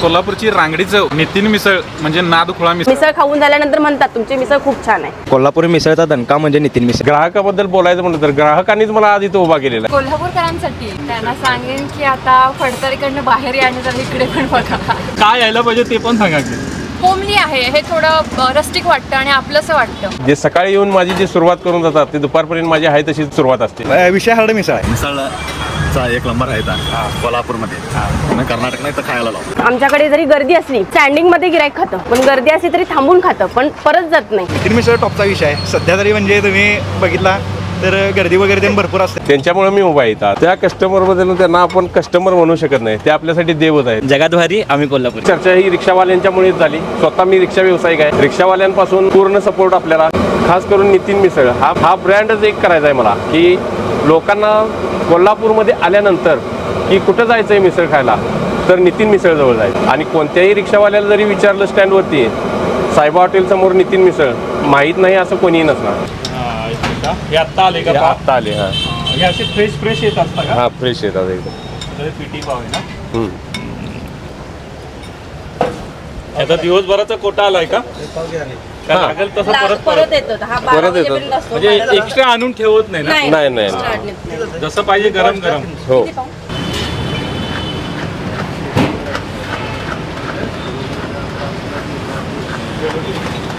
कोल्हापूरची रांगडी चव नितीन मिसळ म्हणजे नाद खुळा मिसळ. मिसळ खाऊन झाल्यानंतर म्हणतात तुमची मिसळ खूप छान आहे. कोल्हापुरी मिसळचा दणका म्हणजे नितीन मिसळ. ग्राहकाबद्दल बोलायचं म्हटलं तर ग्राहकांनीच मला आधी तो उभा केलेला. आहे. कोल्हापूरकरांसाठी त्यांना सांगेन की आता फडतरीकडनं बाहेर या आणि जरा इकडे पण बघा. काय यायला पाहिजे ते पण सांगा की. होमली आहे हे थोडं रस्टिक वाटतं आणि आपलंसं वाटतं. जे सकाळी येऊन माझी जी सुरुवात करून जातात ते दुपारपर्यंत माझी आहे तशीच सुरुवात असते. विषय हरड मिसळ आहे. मिसळचा एक नंबर आहे इथं कोल्हापूरमध्ये. कर्नाटक नाही तर खायला लावतो. आमच्याकडे जरी गर्दी असली स्टँडिंगमध्ये गिरायक खातं पण गर्दी असली तरी थांबून खातं पण परत जात नाही. मिसळ टॉपचा विषय आहे. सध्या तरी म्हणजे तुम्ही बघितला तर गर्दी वगैरे ते भरपूर असते. त्यांच्यामुळे मी उभा येतात त्या कस्टमरबद्दल त्यांना आपण कस्टमर म्हणू शकत नाही. ते आपल्यासाठी देवच आहेत. जगात भारी आम्ही कोल्हापूर. चर्चा ही रिक्षावाल्यांच्यामुळेच झाली. स्वतः मी रिक्षा व्यावसायिक आहे. रिक्षावाल्यांपासून पूर्ण सपोर्ट आपल्याला खास करून नितीन मिसळ. हा हा ब्रँडच एक करायचा आहे मला की लोकांना कोल्हापूरमध्ये आल्यानंतर की कुठं जायचं आहे मिसळ खायला? तर नितीन मिसळ जवळ जायचं आणि कोणत्याही रिक्षावाल्याला जरी विचारलं स्टँडवरती सायबा हॉटेल समोर नितीन मिसळ माहीत नाही असं कोणीही नसणार. हे आत्ता आले हे आत्ता आले हा. हे असे फ्रेश फ्रेश येत असता का? हा फ्रेश येतात एकदम. पीटी पाव आहे ना? हम्म. आता दिवसभराचा कोटा आलाय का? का हा. लागेल तसं परत येतो हा परत बारा येतो. वाजेपर्यंत असतो. म्हणजे बारा- एक्स्ट्रा आणून ठेवत नाही ना नाही नाही, नाही, extra नाही. आणत नाही. जसं पाहिजे गरम गरम हो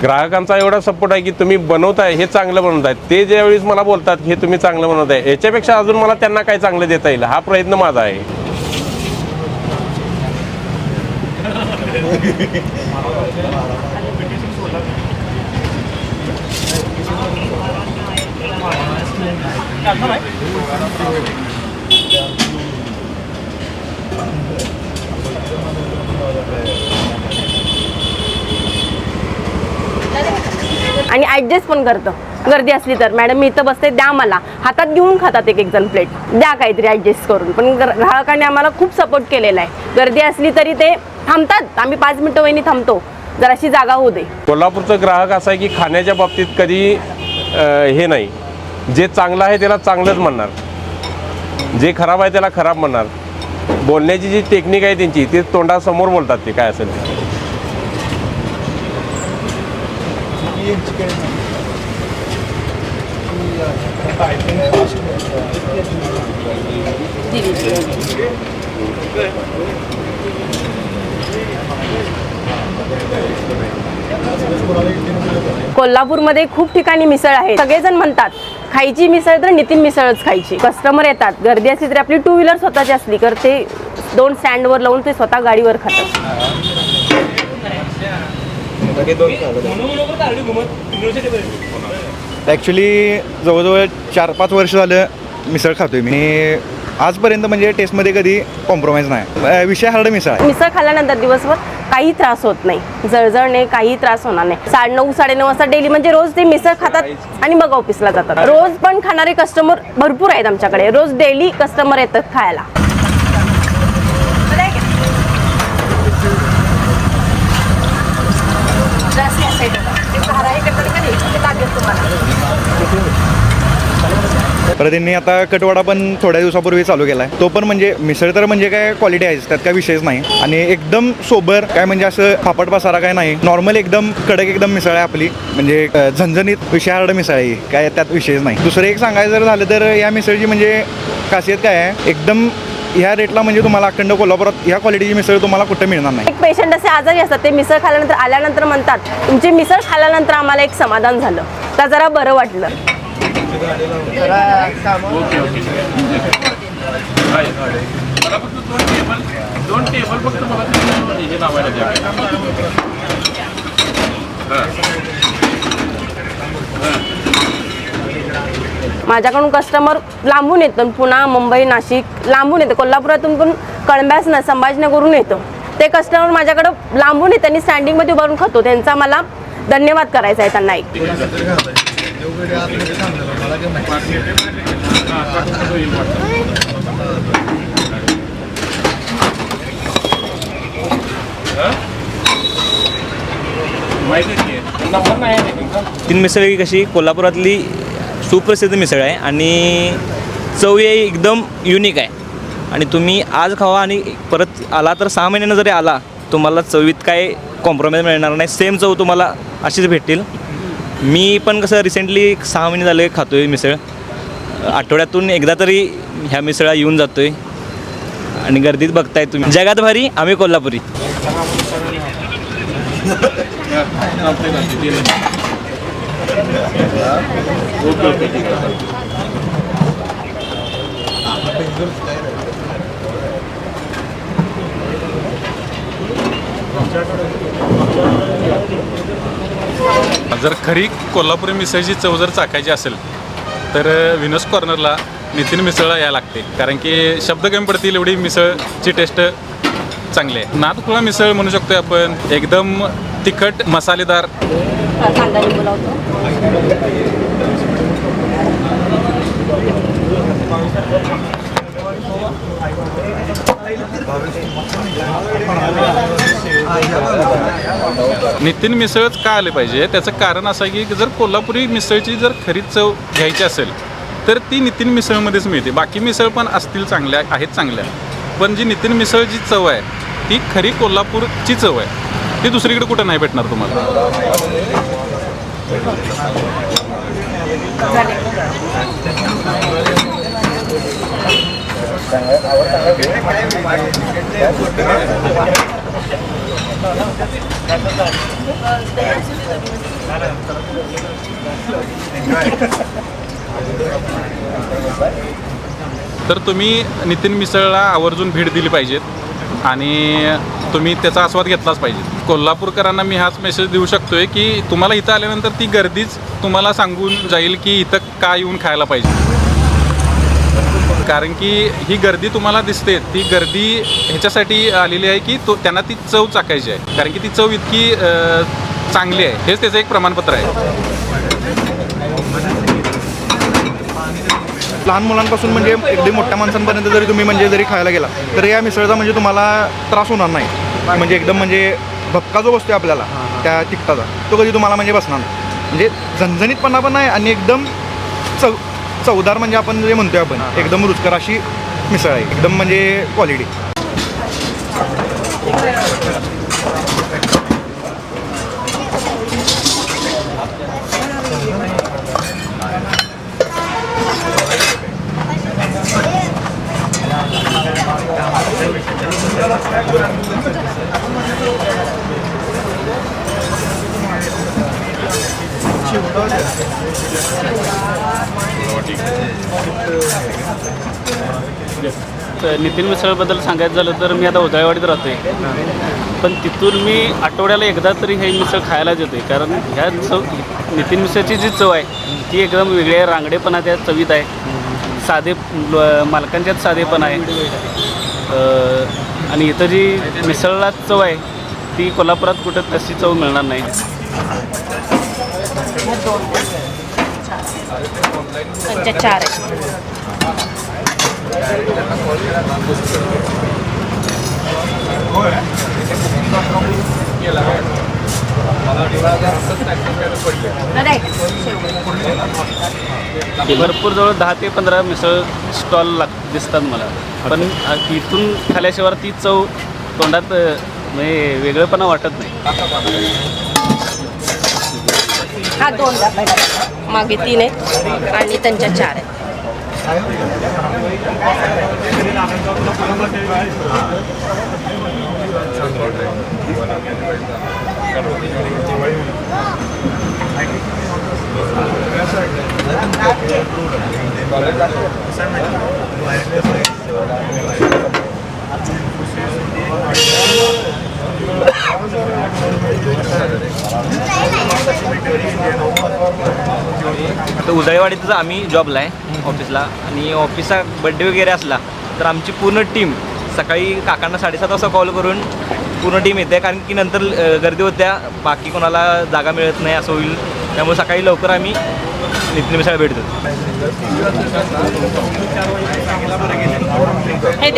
ग्राहकांचा एवढा सपोर्ट आहे की तुम्ही बनवताय हे चांगलं बनवताय ते ज्यावेळेस मला बोलतात हे तुम्ही चांगलं बनवताय याच्यापेक्षा अजून मला त्यांना काय चांगलं देता येईल हा प्रयत्न माझा आहे आणि ॲडजस्ट पण करतं. गर्दी असली तर. मॅडम मी इथं बसते द्या मला. हातात घेऊन खातात एक एक जण प्लेट द्या काहीतरी ॲडजस्ट करून. पण ग्राहकाने ग्राहकांनी आम्हाला खूप सपोर्ट केलेला आहे. गर्दी असली तरी ते थांबतात. आम्ही पाच मिनटं वहिनी थांबतो. जराशी जागा होऊ दे. कोल्हापूरचा ग्राहक असा आहे की खाण्याच्या बाबतीत कधी हे नाही. जे चांगलं आहे त्याला चांगलंच म्हणणार. जे खराब आहे त्याला खराब म्हणणार. बोलण्याची जी टेक्निक आहे त्यांची ते तोंडासमोर बोलतात ते काय असेल कोल्हापूरमध्ये खूप ठिकाणी मिसळ आहे सगळेजण म्हणतात खायची मिसळ तर नितीन मिसळच खायची. कस्टमर येतात. गर्दी असली तरी आपली टू व्हीलर स्वतःची असली तर ते दोन स्टँडवर लावून ते स्वतः गाडीवर खातात. ॲक्च्युली जवळजवळ चार पाच वर्ष झालं मिसळ खातोय मी आजपर्यंत म्हणजे टेस्टमध्ये कधी कॉम्प्रोमाइज नाही. विषय हार्ड मिसळ आहे. मिसळ खाल्ल्यानंतर दिवसभर काही त्रास होत नाही. जळजळ नाही काही त्रास होणार नाही. साडे नऊ साडेनऊ वाजता डेली म्हणजे रोज ते मिसळ खातात आणि मग ऑफिसला जातात. रोज पण खाणारे कस्टमर भरपूर आहेत आमच्याकडे. रोज डेली कस्टमर येतात खायला. परत त्यांनी आता कटवाडा पण थोड्या दिवसापूर्वी चालू केला आहे तो पण म्हणजे मिसळ तर म्हणजे काय क्वालिटी आहेच त्यात काय विषयच नाही. आणि एकदम सोबर काय म्हणजे असं फापट पसारा काय नाही. नॉर्मल एकदम कडक एकदम मिसळ आहे आपली. म्हणजे झणझणीत विषय मिसळ आहे काय त्यात विषयच नाही. दुसरं एक सांगायचं जर झालं तर या मिसळची म्हणजे खासियत काय आहे? एकदम ह्या रेटला म्हणजे तुम्हाला अखंड कोल्हापुरात ह्या क्वालिटीची मिसळ तुम्हाला कुठं मिळणार नाही. एक पेशंट असे आजारी असतात ते मिसळ खाल्यानंतर आल्यानंतर म्हणतात तुमची मिसळ खाल्यानंतर आम्हाला एक समाधान झालं. तर जरा बरं वाटलं? दोन टेबल फक्त मला हे लावायला द्या माझ्याकडून कस्टमर लांबून येतो. पुणा मुंबई नाशिक लांबून येतं. कोल्हापुरातून पण कळंब्यास ना संभाजीनगरून येतो. ते कस्टमर माझ्याकडं लांबून येतं आणि स्टँडिंगमध्ये उभारून खातो. त्यांचा मला धन्यवाद करायचा आहे त्यांना एक. तीन मिसळ ही कशी? कोल्हापुरातली सुप्रसिद्ध मिसळ आहे आणि चव ही एकदम युनिक आहे. आणि तुम्ही आज खावा आणि परत आला तर सहा महिन्यानं जरी आला तुम्हाला चवीत काय कॉम्प्रोमाइज मिळणार नाही. सेम चव तुम्हाला अशीच भेटतील. मी पण कसं रिसेंटली सहा महिने झाले खातो आहे मिसळ. आठवड्यातून एकदा तरी ह्या मिसळा येऊन जातो आहे आणि गर्दीत बघताय तुम्ही. जगात भारी आम्ही कोल्हापुरी. जर खरी कोल्हापुरी मिसळची चव जर चाकायची असेल तर विनोस कॉर्नरला नितीन मिसळ या लागते. कारण की शब्द कमी पडतील एवढी मिसळची टेस्ट चांगली आहे. नादखुळा मिसळ म्हणू शकतो आपण. एकदम तिखट मसालेदार. नितीन मिसळच का आले पाहिजे? त्याचं कारण असं आहे की जर कोल्हापुरी मिसळची जर खरी चव घ्यायची असेल तर ती नितीन मिसळमध्येच मिळते. बाकी मिसळ पण असतील चांगल्या आहेत चांगल्या. पण जी नितीन मिसळ जी चव आहे ती खरी कोल्हापूरची चव आहे. ती दुसरीकडे कुठं नाही भेटणार तुम्हाला? तर तुम्ही नितीन मिसळला आवर्जून भेट दिली पाहिजेत आणि तुम्ही त्याचा आस्वाद घेतलाच पाहिजे कोल्हापूरकरांना मी हाच मेसेज देऊ शकतोय की तुम्हाला इथं आल्यानंतर ती गर्दीच तुम्हाला सांगून जाईल की इथं का येऊन खायला पाहिजे. कारण की ही गर्दी तुम्हाला दिसते ती गर्दी ह्याच्यासाठी आलेली आहे की तो त्यांना ती चव चाकायची आहे. कारण की ती चव इतकी चांगली आहे. हेच त्याचं एक प्रमाणपत्र आहे. लहान मुलांपासून म्हणजे अगदी मोठ्या माणसांपर्यंत जरी तुम्ही म्हणजे जरी खायला गेला तर या मिसळचा म्हणजे तुम्हाला त्रास होणार नाही. म्हणजे एकदम म्हणजे भपका जो बसतो आपल्याला त्या तिखटाचा तो कधी तुम्हाला म्हणजे बसणार नाही. म्हणजे झणझणीतपणा पण आहे आणि एकदम चव चवदार म्हणजे आपण जे म्हणतोय आपण एकदम रुचकर अशी मिसळ आहे एकदम म्हणजे क्वालिटी तर नितीन मिसळबद्दल सांगायचं झालं तर मी आता उदळवाडीत राहतोय. पण तिथून मी आठवड्याला एकदा तरी हे मिसळ खायलाच आहे कारण ह्या चव नितीन मिसळची जी चव आहे ती एकदम वेगळी आहे रांगडेपणा त्या चवीत आहे. साधे मालकांच्यात साधेपण आहे. आणि इथं जी मिसळला चव आहे ती कोल्हापुरात कुठं तशी चव मिळणार नाही. त्यांच्या चार भरपूर जवळ दहा ते पंधरा मिसळ स्टॉल लाग दिसतात मला. पण इथून खाल्याशिवाय ती चव तोंडात म्हणजे वेगळंपणा वाटत नाही. हा दोन डबा आहे. मागे तीन आहेत आणि त्यांच्या चार आहेत आता उदळवाडीतच आम्ही जॉबला आहे ऑफिसला आणि ऑफिसचा बड्डे वगैरे असला तर आमची पूर्ण टीम सकाळी काकांना साडेसात वाजता कॉल करून पूर्ण टीम येते. कारण की नंतर गर्दी होत्या बाकी कोणाला जागा मिळत नाही असं होईल. त्यामुळे सकाळी लवकर आम्ही नितीन मिसळ भेट देतो. हे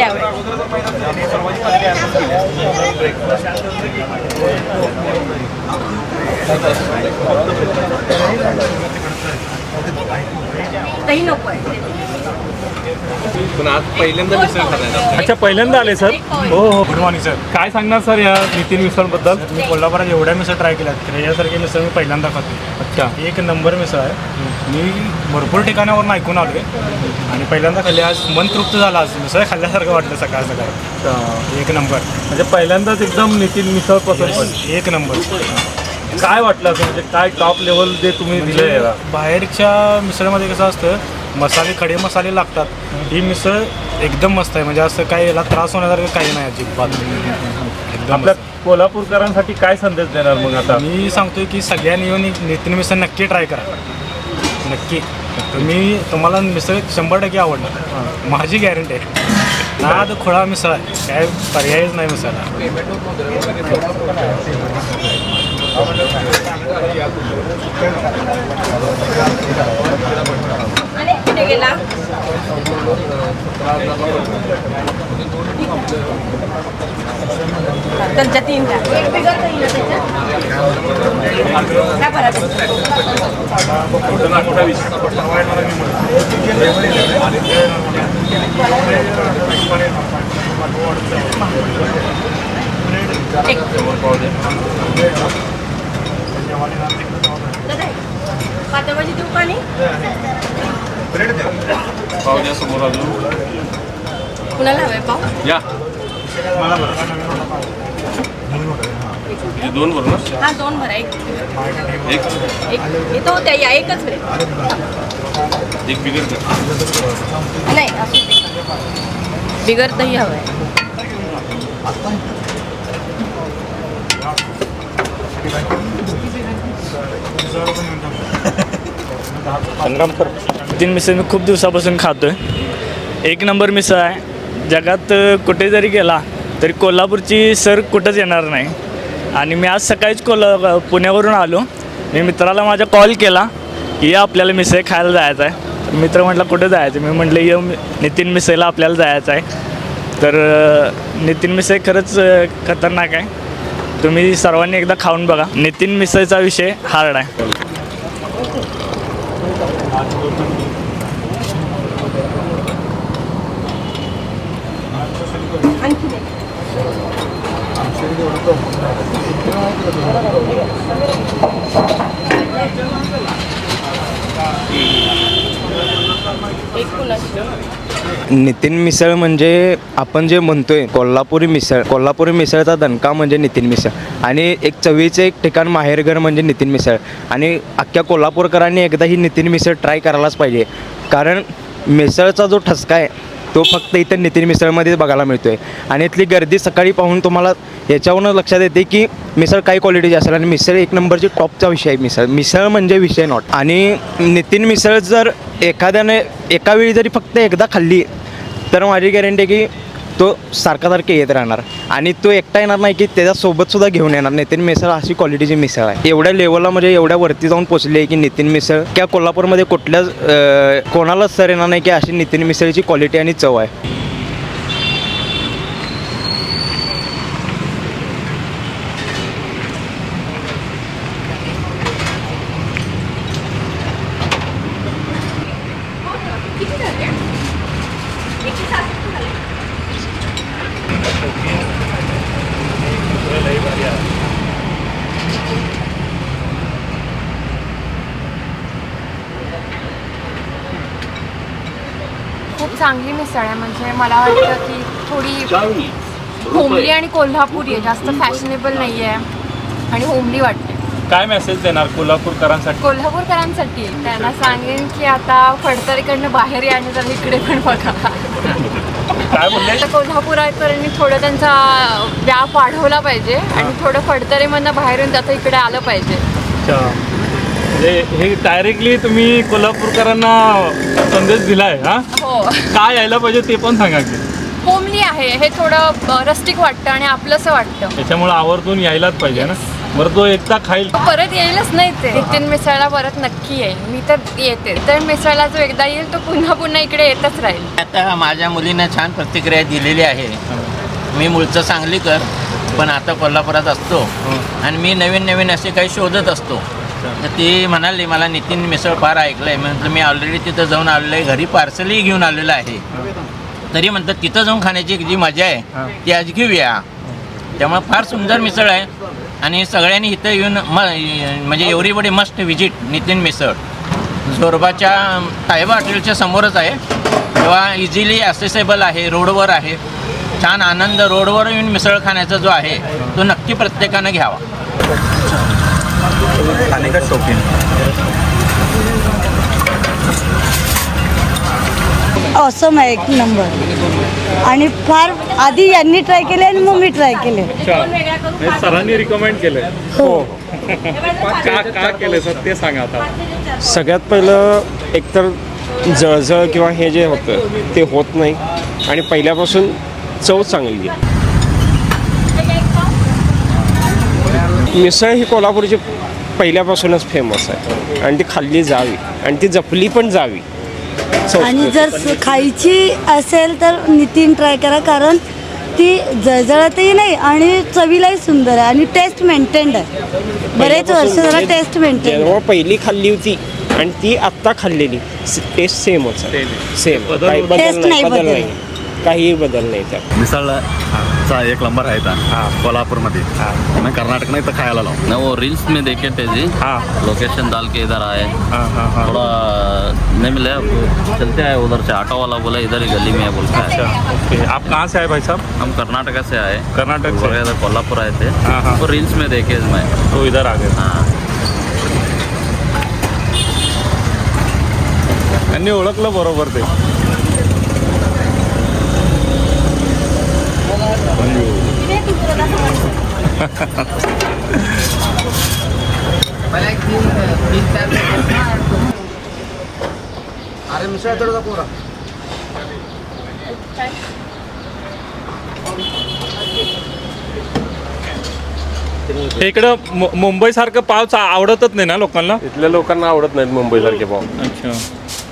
नको आहे. पण आज पहिल्यांदा मिसळ खाताय अच्छा पहिल्यांदा आले सर? हो हो. गुड मॉर्निंग सर काय सांगणार सर या नितीन मिसळबद्दल मी कोल्हापुरात एवढ्या मिसळ ट्राय केल्यात. यासारखी मिसळ मी पहिल्यांदा खातो. अच्छा. एक नंबर मिसळ आहे. मी भरपूर ठिकाणावरून ऐकून आलो आणि पहिल्यांदा खाल्ली. आज मन तृप्त झालं. आज मिसळ खाल्ल्यासारखं वाटलं सकाळ सकाळ. एक नंबर. म्हणजे पहिल्यांदाच एकदम नितीन मिसळ पसंत एक नंबर. काय वाटलं असं? म्हणजे काय टॉप लेवल जे तुम्ही दिलं याला? बाहेरच्या मिसळमध्ये कसं असतं मसाले खडे मसाले लागतात. ही मिसळ एकदम मस्त आहे. म्हणजे असं काही याला त्रास होण्यासारखं काही नाही अजिबात. एकदम आपल्या. कोल्हापूरकरांसाठी काय संदेश देणार मग आता? मी सांगतोय की सगळ्यांनी येऊन नितीन मिसळ नक्की ट्राय करा. नक्की. तुम्ही तुम्हाला मिसळ शंभर टक्के आवडणार. माझी गॅरंटी आहे. नाद खोळा मिसळ आहे. काय पर्यायच नाही मिसळला. त्यांच्या तीन द्या. एक बिगर दही ना त्याच्यात? काय बरं एक. देऊ समोर कुणाला हवंय पाव? या. हे. दोन बरोबर हा दोन भरा एक. एक. एक. येतो होत्या या एकच वेळ एक बिगर द्या. नाही असू दे. बिगर दही हवंय. नितीन मिसळ मी खूप दिवसापासून खातो आहे एक नंबर मिसळ आहे. जगात कुठे जरी गेला तरी कोल्हापूरची सर कुठंच येणार नाही. आणि मी आज सकाळीच कोल्हा पुण्यावरून आलो. मी मित्राला माझा कॉल केला की या आपल्याला मिसळ खायला जायचं आहे मित्र म्हटलं कुठे जायचं मी म्हटलं ये नितीन मिसळला आपल्याला जायचं आहे तर नितीन मिसळ खरंच खतरनाक आहे. तुम्ही सर्वांनी एकदा खाऊन बघा नितीन मिसळचा विषय हार्ड आहे एक. नितीन मिसळ म्हणजे आपण जे म्हणतोय कोल्हापुरी मिसळ कोल्हापुरी मिसळचा दणका म्हणजे नितीन मिसळ. आणि एक चवीचं एक ठिकाण माहेरघर म्हणजे नितीन मिसळ. आणि अख्ख्या कोल्हापूरकरांनी एकदा ही नितीन मिसळ ट्राय करायलाच पाहिजे. कारण मिसळचा जो ठसका आहे तो फक्त इथं नितीन मिसळमध्येच बघायला मिळतो आहे आणि इथली गर्दी सकाळी पाहून तुम्हाला याच्यावरून लक्षात येते की मिसळ काय क्वालिटीची असेल आणि मिसळ एक नंबरची टॉपचा विषय आहे मिसळ. मिसळ म्हणजे विषय नॉट आणि नितीन मिसळ जर एखाद्याने एका वेळी जरी फक्त एकदा खाल्ली तर माझी गॅरंटी आहे की तो सारखा सारखे येत राहणार. आणि तो एकटा येणार नाही की त्याच्यासोबतसुद्धा घेऊन येणार. नितीन मिसळ अशी क्वालिटीची मिसळ आहे. एवढ्या लेवलला म्हणजे एवढ्या वरती जाऊन पोचली आहे की नितीन मिसळ. त्या कोल्हापूरमध्ये कुठल्याच कोणालाच सर येणार नाही की अशी नितीन मिसळची क्वालिटी आणि चव आहे खूप चांगली मिसळ आहे म्हणजे मला वाटतं की थोडी होमली आणि कोल्हापुरी आहे जास्त फॅशनेबल नाही आहे आणि होमली वाटते. काय मेसेज देणार कोल्हापूरकरांसाठी? कोल्हापूरकरांसाठी? त्यांना सांगेन की आता फडतरीकडनं बाहेर या आणि जरा इकडे पण बघा. काय बोलले? कोल्हापुराकरांनी थोडं त्यांचा व्याप वाढवला पाहिजे आणि थोडं फडतरीमधनं बाहेरून जातं इकडे आलं पाहिजे. अच्छा. म्हणजे हे डायरेक्टली तुम्ही कोल्हापूरकरांना संदेश दिलाय हा? हो. काय यायला पाहिजे ते पण सांगा की. होमली आहे हे थोडं रस्टिक वाटतं आणि आपलंसं वाटतं. त्याच्यामुळे आवर्जून यायलाच पाहिजे ना? बरं तो एकदा खाईल. परत येईलच नाही ते नितीन मिसळला परत नक्की येईल. मी तर येते. तर मिसळला जो एकदा येईल तो पुन्हा पुन्हा इकडे येतच राहील. आता माझ्या मुलीनं छान प्रतिक्रिया दिलेली आहे. मी मूळचं सांगलीकर पण आता कोल्हापुरात असतो. आणि मी नवीन नवीन असे काही शोधत असतो. तर ती म्हणाली मला नितीन मिसळ फार ऐकलं आहे म्हटलं मी ऑलरेडी तिथं जाऊन आलेलो आहे घरी पार्सलही घेऊन आलेलं आहे. तरी म्हणतात तिथं जाऊन खाण्याची जी मजा आहे ती आज घेऊया. त्यामुळे फार सुंदर मिसळ आहे. आणि सगळ्यांनी इथं येऊन म म्हणजे एवढी मस्ट विजिट नितीन मिसळ. जोरबाच्या तायबा हॉटेलच्या समोरच आहे. तेव्हा इझिली ॲसेसेबल आहे रोडवर आहे. छान आनंद रोडवर येऊन मिसळ खाण्याचा जो आहे तो नक्की प्रत्येकानं घ्यावा. खाने का शौकीन? ऑसम आहे एक नंबर. आणि फार आधी यांनी ट्राय केले आणि मग मी ट्राय केले. सरांनी रिकमेंड केलंय हो. का का केलंय सर? ते सांगा आता. सगळ्यात पहिलं एकतर जळजळ किंवा हे जे होतं ते होत नाही. आणि पहिल्यापासून चव चांगली आहे. मिसळ ही कोल्हापूरची पहिल्यापासूनच फेमस आहे. आणि ती खाल्ली जावी. आणि ती जपली पण जावी. आणि जर खायची असेल तर नितीन ट्राय करा कारण ती जळजळतही नाही आणि चवीलाही सुंदर आहे आणि टेस्ट मेंटेन्ड आहे. बरेच वर्ष जरा टेस्ट मेंटेन जेव्हा पहिली खाल्ली होती आणि ती आत्ता खाल्लेली टेस्ट सेमच आहे सेम काही बदल नाही नाही बदल बदल. नाही. काहीही बदल नाही त्यात. मिसळचा एक नंबर आहे इथं कोल्हापुरमध्ये. मैं कर्नाटक नहीं तो खाया लाओ ना वो रील्स में देखे थे जी लोकेशन डाल के इधर आए. थोड़ा नहीं मिला चलते आए उधर से ऑटो वाला बोला इधर ही गली में है बोलता है. ओके. आप कहाँ से आए भाई साहब? हम कर्नाटका से आए. कर्नाटक से? इधर कोल्हापुर आए थे. हाँ, हाँ। तो रील्स में देखे मैं. तो इधर आ गए। हाँ. त्यांनी ओळखलं बरोबर ते. हे इकडं मु- मुंबईसारखं पाव आवडतच नाही ना लोकांना? इथल्या लोकांना आवडत नाहीत मुंबईसारखे पाव अच्छा.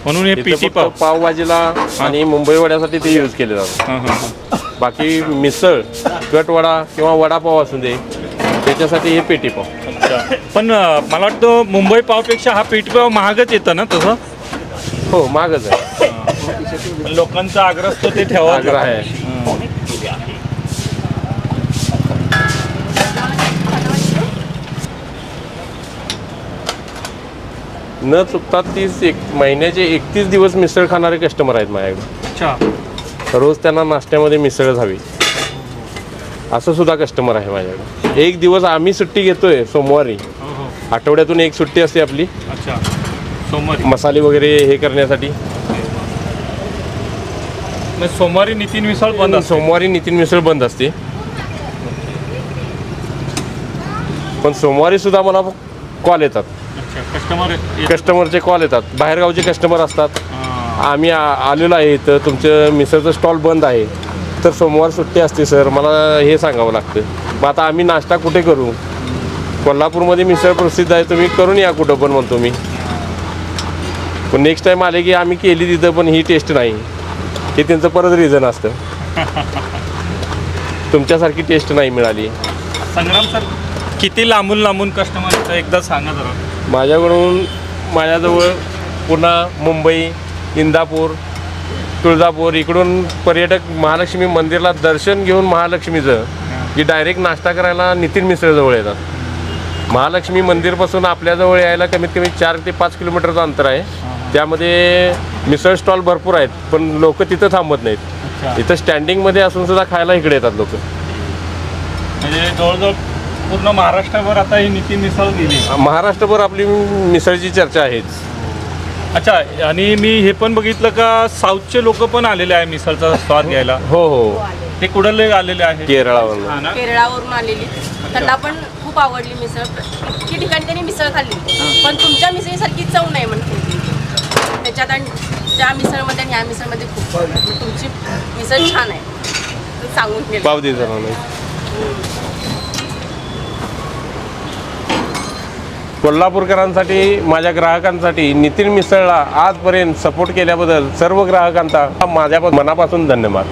म्हणून हे पीटी पाव पावभाजीला आणि मुंबई वड्यासाठी ते यूज केले जातात बाकी मिसळ कटवडा किंवा वडापाव असू दे त्याच्यासाठी हे पेटी पाव पण मला वाटतं मुंबई पावपेक्षा हा पीठ पाव महागच येतं ना तसं? हो मागच आहे. लोकांचा आग्रह असतो ते ठेवा आग्रह आहे. न चुकता तीस एक महिन्याचे एकतीस दिवस मिसळ खाणारे कस्टमर आहेत माझ्याकडे. अच्छा. रोज त्यांना नाश्त्यामध्ये मिसळच हवी असं सुद्धा कस्टमर आहे माझ्याकडे. एक दिवस आम्ही सुट्टी घेतोय सोमवारी. हो हो. आठवड्यातून एक सुट्टी असते आपली. अच्छा. सोमवारी. मसाले वगैरे हे करण्यासाठी. मग सोमवारी नितीन मिसळ बंद असते. सोमवारी नितीन मिसळ बंद असते. पण सोमवारी सुद्धा मला कॉल येतात. अच्छा कस्टमर कस्टमरचे कॉल येतात. बाहेरगावचे कस्टमर असतात. आम्ही आ- आलेलो आहे इथं. तुमचं मिसळचं स्टॉल बंद आहे. तर सोमवार सुट्टी असते सर मला हे सांगावं लागतं. मग आता आम्ही नाश्ता कुठे करू? कोल्हापूरमध्ये मिसळ प्रसिद्ध आहे. तुम्ही करून या कुठं पण म्हणतो मी. पण नेक्स्ट टाईम आले की आम्ही केली तिथं पण ही टेस्ट नाही. हे त्यांचं परत रिझन असतं. तुमच्यासारखी टेस्ट नाही मिळाली. संग्राम सर किती लांबून लांबून कस्टमर एकदा सांगा जरा. माझ्याकडून माझ्याजवळ पुन्हा मुंबई इंदापूर तुळजापूर इकडून पर्यटक महालक्ष्मी मंदिरला दर्शन घेऊन महालक्ष्मीचं की डायरेक्ट नाश्ता करायला नितीन मिसळजवळ येतात. महालक्ष्मी मंदिरपासून आपल्याजवळ यायला कमीत कमी चार ते पाच किलोमीटरचं अंतर आहे. त्यामध्ये मिसळ स्टॉल भरपूर आहेत पण लोक तिथं थांबत नाहीत. इथं स्टँडिंगमध्ये असून सुद्धा खायला इकडे येतात लोक. म्हणजे जवळजवळ पूर्ण महाराष्ट्रभर आता ही नितीन मिसळ गेली. महाराष्ट्रभर आपली मिसळची चर्चा आहेच. अच्छा आणि मी हे पण बघितलं का साऊथचे लोक पण आलेले आहे मिसळचा स्वाद घ्यायला. हो हो. ते कुठले आलेले आहे? केरळावरून. हा ना? केरळावरून आलेली. त्यांना पण खूप आवडली मिसळ. इतकी ठिकाणी त्यांनी मिसळ खाल्ली. पण तुमच्या मिसळीसारखी चव नाही म्हणते. त्याच्यात आणि त्या मिसळमध्ये आणि ह्या मिसळमध्ये खूप फरक आहे. तुमची मिसळ छान आहे. सांगून गेलं पाव दे जरा नाही. कोल्हापूरकरांसाठी माझ्या ग्राहकांसाठी नितीन मिसळला आजपर्यंत सपोर्ट केल्याबद्दल सर्व ग्राहकांचा माझ्या मनापासून धन्यवाद.